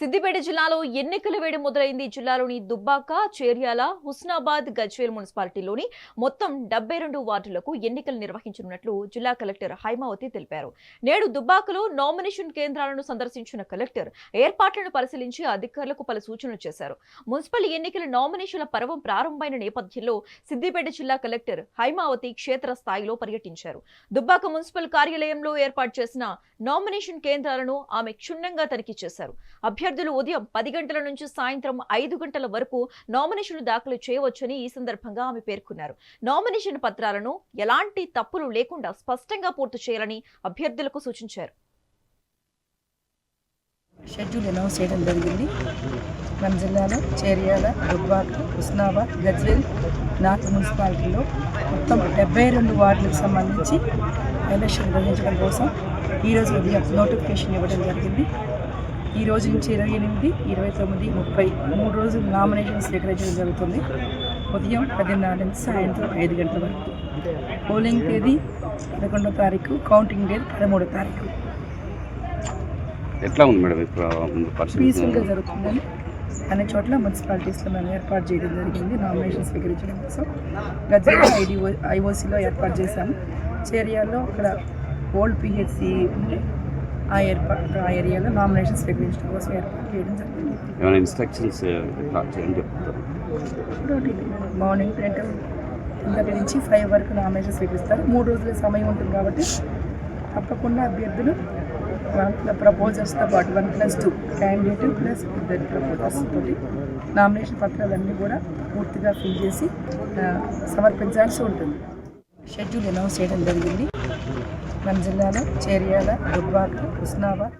సిద్దిపేట జిల్లాలో ఎన్నికల వేడి మొదలైంది. జిల్లాలోని దుబ్బాక చేర్యాల హుస్నాబాద్ గజ్వేల్ మున్సిపాలిటీలోని మొత్తం డెబ్బై రెండు వార్డులకు ఎన్నికలు నిర్వహించనున్నట్లు జిల్లా కలెక్టర్ హైమావతి తెలిపారు. నేడు దుబ్బాకలో నామినేషన్ కేంద్రాలను సందర్శించిన కలెక్టర్ ఏర్పాట్లను పరిశీలించి అధికారులకు పలు సూచనలు చేశారు. మున్సిపల్ ఎన్నికల నామినేషన్ల పర్వం ప్రారంభమైన నేపథ్యంలో సిద్దిపేట జిల్లా కలెక్టర్ హైమావతి క్షేత్ర స్థాయిలో పర్యటించారు. దుబ్బాక మున్సిపల్ కార్యాలయంలో ఏర్పాటు చేసిన నామినేషన్ కేంద్రాలను ఆమె క్షుణ్ణంగా తనిఖీ చేశారు. అభ్యర్థులు ఉదయం పది గంటల నుంచి సాయంత్రం ఐదు గంటల వరకు నామినేషన్లు దాఖలు చేయవచ్చని ఈ సందర్భంగా ఆమె పేర్కొన్నారు. నామినేషన్ పత్రాలను ఎలాంటి తప్పులు లేకుండా స్పష్టంగా పూర్తి చేయాలని అభ్యర్థులకు సూచించారు. షెడ్యూల్ అనౌన్స్ చేయడం జరిగింది. మన జిల్లాలో చేర్యాల దుబ్బాక హుస్నాబాద్ గజ్వేల్ నార్త్ మున్సిపాలిటీలో మొత్తం డెబ్బై రెండు వార్డులకు సంబంధించి ఎలక్షన్ నిర్వహించడం కోసం ఈరోజు ఉదయం నోటిఫికేషన్ ఇవ్వడం జరిగింది. ఈ రోజు నుంచి ఇరవై ఎనిమిది ఇరవై తొమ్మిది ముప్పై మూడు రోజులు నామినేషన్ స్వీకరించడం జరుగుతుంది. ఉదయం పదిన్నర నుంచి సాయంత్రం ఐదు గంటల వరకు. పోలింగ్ తేదీ పదకొండో తారీఖు కౌంటింగ్ డేట్ పదమూడో తారీఖు. ఎట్లా ఉంది మేడం పీస్ఫుల్గా జరుగుతుందని అన్ని చోట్ల మున్సిపాలిటీస్లో మేము ఏర్పాటు చేయడం జరిగింది నామినేషన్ స్వీకరించడం కోసం. గజ్వేల్ ఐడిఓ ఐఓసీలో ఏర్పాటు చేశాము. చేరియాలో అక్కడ ఓల్డ్ పిహెచ్సి ఉంటే ఆ ఏర్పాటు ఆ ఏరియాలో నామినేషన్ స్వీకరించడం కోసం ఏర్పాటు చేయడం జరిగింది. ఏమైనా ఇన్స్ట్రక్షన్స్ చేయని చెప్తారు మార్నింగ్ టెన్ తొమ్మిది నుంచి ఫైవ్ వరకు నామినేషన్ స్వీకరిస్తారు మూడు రోజుల సమయం ఉంటుంది కాబట్టి తప్పకుండా అభ్యర్థులు వాళ్ళ ప్రపోజల్స్తో పాటు one plus two candidate plus ఇద్దరు ప్రపోజల్స్ తోటి నామినేషన్ పత్రాలన్నీ కూడా పూర్తిగా ఫిల్ చేసి సమర్పించాల్సి ఉంటుంది. షెడ్యూల్ అనౌన్స్ చేయడం జరిగింది. మన జిల్లాలో చేర్యాల దుబ్బాక హుస్నాబాద్